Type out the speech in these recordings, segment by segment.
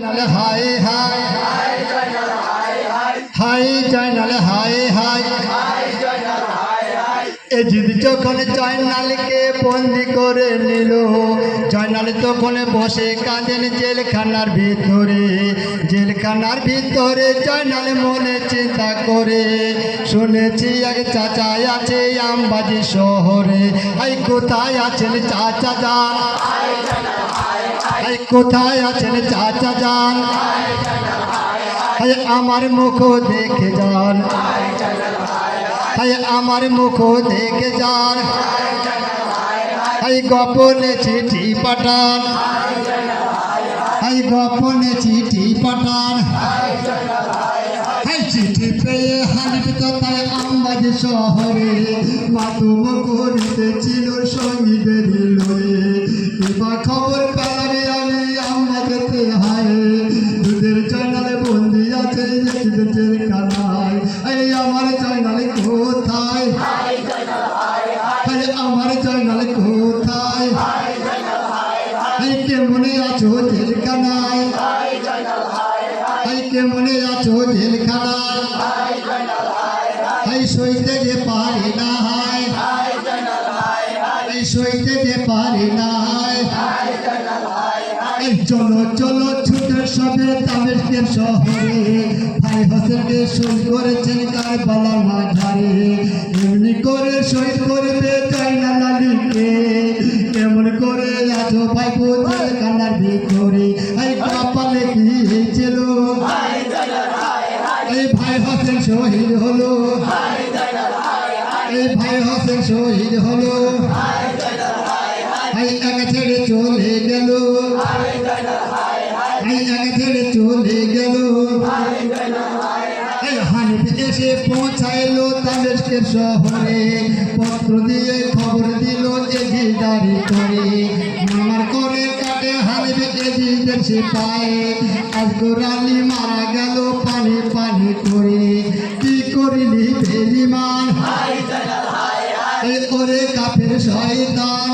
High হাই high. জয় নালে high হাই। এ জিদি যখন জয়নালকে বন্দি করে নিল জয়নাল তখন বসে কাঁদেন জেলখানার ভিতরে। জেলখানার ভিতরে জয়নাল মনে চিন্তা করে। শুনেছি এক চাচা আছে আমবাজি শহরে। এই কোথায় আছেন চাচা যান এই কোথায় আছেন চাচা যান? এই আমার মুখ দেখে যান। এই আমার মুখ দেখে যান। এই গোপনে চিঠি পাঠান। এই গোপনে চিঠি পাঠান। এই চিঠি পেয়ে হানিফ তথায় আম্বাজ শহরে মাতুম করিতেছিল সঙ্গীদের লয়ে। এবার খবর পেলামে আমি আম্বাজেতে হায় দুধের জয়নালে বন্দি আছে জেল কানায় এই আমার জয়নালে কোথায় এই আমার জয়নালে কোথায় এই কেমনে আছো জেলখানায় এই কেমনে আছো জেলখানায় এই সইতে যে পারি না হয় এই সইতে যে পারি না হয় এই চলো চলো ছুটে সবে তামেরকের শহরে ভাই হোসেনকে সই করেছেন কারবালা মাঝারে। এমনি করে সই করবে চাইনা লালিকে কেমন করে আছো ভাই বোঝেল কান্নার ভিতরে। এই কপালে কি হয়েছিল এই ভাই হোসেন শহীদ হলো। এই ভাই হোসেন শহীদ হলো। এই এক ছেড়ে চলে গেল। এই এক ছেড়ে চলে গেল। হানিফ এসে পৌঁছাইলো তাদেরকের শহরে। পত্র দিয়ে খবর দিল এগিদারি করে। মামার করে কাটে হানিফ এজিদের সে পায়ে আজগর আলী মারা গেল পানি পানি করে। কি করিলি বেলিমান এই ওরে কাফের শয়তান।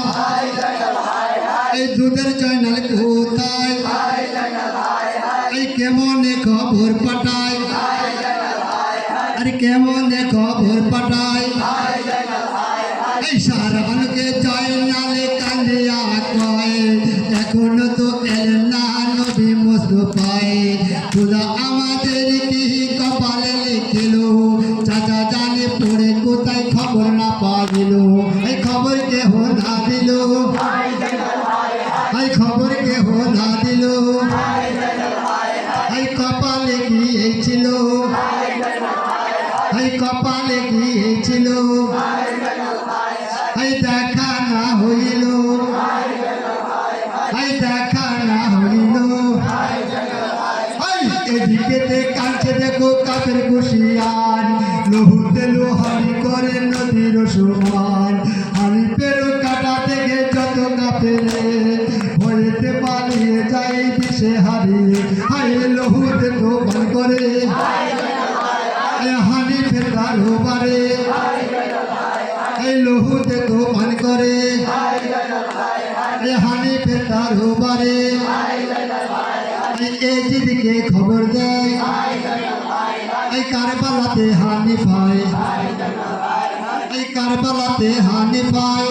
এই দুধের জয়নাল কোথায় এই কেমনে খবর পাঠায়। আরে কেমনে খবর পাঠায়। এই সারানকে জয়নালে কান্দিয়া কয়। এখনও তো এল না নবী মুস্তফায়। খবর কেহ না দিল এই কপালে গিয়েছিল। এই কপালে গিয়েছিল। এই দেখা না হইল। এই দেখা না হইল। এদিকে কাছে দেখো কাপের কুশিয়ার। লহুতে লোহারি করে নদীর সমান দিশে হারিয়ে হাই লহুতে দোকান করে। হানি ফেরার পারে এই লহুতে দোকান করে। হানি ফেরার পারে এই দিদিকে খবর দেয়। এই কারবালাতে হানি পায়। এই কারবালাতে হানি পায়।